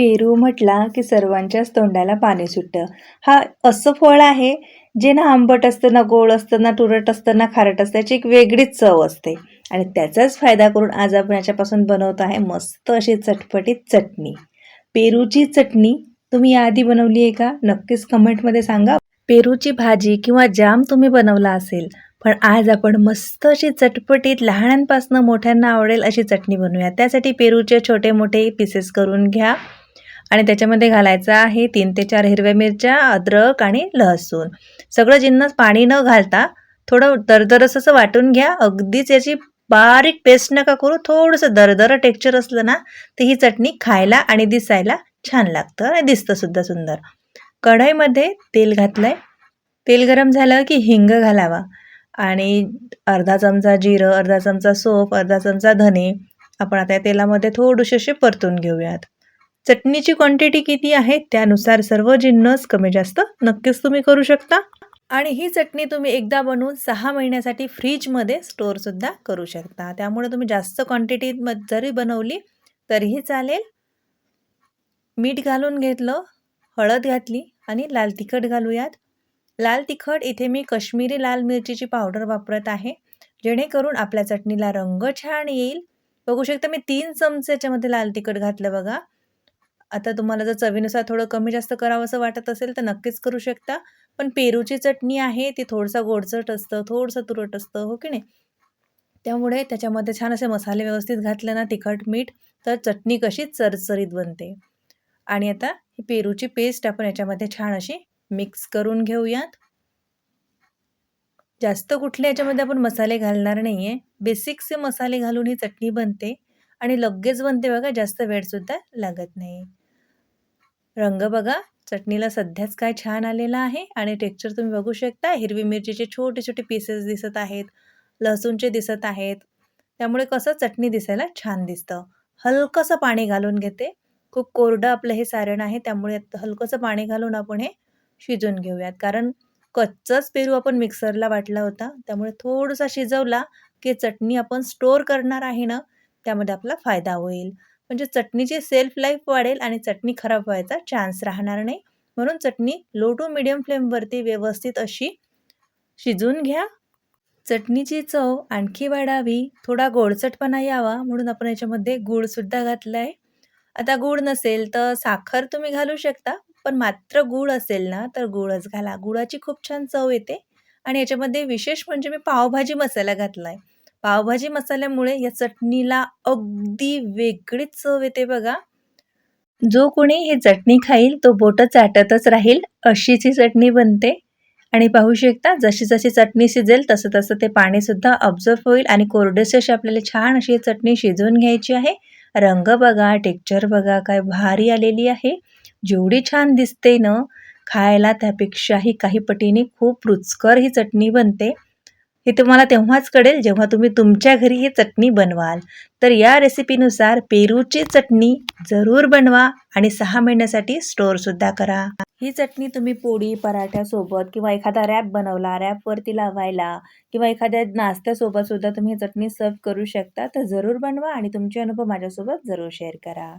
पेरू म्हटला की सर्वांच्याच तोंडाला पाणी सुटतं. हा असं फळ आहे जे ना आंबट असतं ना गोड असतं ना तुरट असतं ना खारट असतं याची एक वेगळीच चव असते. आणि त्याचाच फायदा करून आज आपण याच्यापासून बनवतो आहे मस्त अशी चटपटीत चटणी. पेरूची चटणी तुम्ही याआधी बनवली आहे का? नक्कीच कमेंटमध्ये सांगा. पेरूची भाजी किंवा जाम तुम्ही बनवला असेल पण आज आपण मस्त अशी चटपटीत लहानांपासून मोठ्यांना आवडेल अशी चटणी बनवूया. त्यासाठी पेरूचे छोटे मोठे पीसेस करून घ्या. आणि त्याच्यामध्ये घालायचं आहे तीन ते चार हिरव्या मिरच्या अद्रक आणि लसूण सगळं जिन्नस पाणी न घालता थोडं दरदरस असं वाटून घ्या. अगदीच याची बारीक पेस्ट नका करू. थोडंसं दरदर टेक्स्चर असलं ना तर ही चटणी खायला आणि दिसायला छान लागतं आणि दिसतं सुद्धा सुंदर. कढईमध्ये तेल घातलं आहे तेल गरम झालं की हिंग घालावा. आणि अर्धा चमचा जिरं अर्धा चमचा सोप अर्धा चमचा धने आपण आता या तेलामध्ये थोडेसे असे परतून घेऊयात. चटणीची क्वांटिटी किती आहे? त्यानुसार सर्व जिन्नस कमी जास्त नक्कीच तुम्ही करू शकता. आणि ही चटणी तुम्ही एकदा बनवून सहा महिन्यासाठी फ्रीजमध्ये स्टोअरसुद्धा करू शकता. त्यामुळे तुम्ही जास्त क्वांटिटीत जरी बनवली तरीही चालेल. मीठ घालून घेतलं हळद घातली आणि लाल तिखट घालूयात. लाल तिखट इथे मी कश्मीरी लाल मिरचीची पावडर वापरत आहे जेणेकरून आपल्या चटणीला रंग छान येईल. बघू शकता मी तीन चमचे याच्यामध्ये लाल तिखट घातलं बघा. आता तुम्हाला जर चवीनुसार थोडं कमी जास्त करावं असं वाटत असेल तर नक्कीच करू शकता. पण पेरूची चटणी आहे ती थोडंसं गोडचट असतं थोडंसं तुरट असतं हो की नाही? त्यामुळे त्याच्यामध्ये छान असे मसाले व्यवस्थित घातले ना तिखट मीठ तर चटणी कशी चरचरीत बनते. आणि आता ही पेरूची पेस्ट आपण याच्यामध्ये छान अशी मिक्स करून घेऊयात. जास्त कुठले याच्यामध्ये आपण मसाले घालणार नाही आहे बेसिकचे मसाले घालून ही चटणी बनते आणि लगेच बनते बघा जास्त वेळसुद्धा लागत नाही. रंग बघा चटणीला सध्याच काय छान आलेला आहे आणि टेक्स्चर तुम्ही बघू शकता. हिरवी मिरचीचे छोटे छोटे पीसेस दिसत आहेत लसूणचे दिसत आहेत. त्यामुळे कसं चटणी दिसायला छान दिसतं. हलकंसं पाणी घालून घेते. खूप कोरडं आपलं हे सारण आहे त्यामुळे हलकंसं पाणी घालून आपण हे शिजून घेऊयात. कारण कच्चंच पेरू आपण मिक्सरला वाटला होता त्यामुळे थोडासा शिजवला की चटणी आपण स्टोअर करणार आहे ना त्यामध्ये आपला फायदा होईल. म्हणजे चटणीची सेल्फ लाईफ वाढेल आणि चटणी खराब व्हायचा चान्स राहणार नाही. म्हणून चटणी लो टू मिडियम फ्लेमवरती व्यवस्थित अशी शिजून घ्या. चटणीची चव आणखी वाढावी. थोडा गोडचटपणा यावा. म्हणून आपण याच्यामध्ये गूळसुद्धा घातला आहे आता गूळ नसेल तर साखर तुम्ही घालू शकता. पण मात्र गूळ असेल ना तर गूळच घाला. गुळाची खूप छान चव येते. आणि याच्यामध्ये विशेष म्हणजे मी पावभाजी मसाला घातला आहे पावभाजी मसाल्यामुळे या चटणीला अगदी वेगळीच चव येते बघा. जो कोणी ही चटणी खाईल तो बोट चाटतच राहील अशीच ही चटणी बनते. आणि पाहू शकता जशी जशी चटणी शिजेल तसं तसं ते पाणीसुद्धा ऑब्झर्व होईल आणि कोरडेसे अशी आपल्याला छान अशी चटणी शिजवून घ्यायची आहे. रंग बघा टेक्चर बघा काय भारी आलेली आहे. जेवढी छान दिसते ना खायला त्यापेक्षाही काही पटीने खूप रुचकर ही चटणी बनते. हे तुम्हाला तेव्हाच कळेल जेव्हा तुम्ही तुमच्या घरी ही चटणी बनवाल. तर या रेसिपीनुसार पेरूची चटणी जरूर बनवा आणि सहा महिन्यासाठी स्टोअरसुद्धा करा. ही चटणी तुम्ही पोळी पराठ्यासोबत किंवा एखादा रॅप बनवला रॅपवरती लावायला किंवा एखाद्या नाश्त्यासोबत सुद्धा तुम्ही ही चटणी सर्व करू शकता. तर जरूर बनवा आणि तुमचे अनुभव माझ्यासोबत जरूर शेअर करा.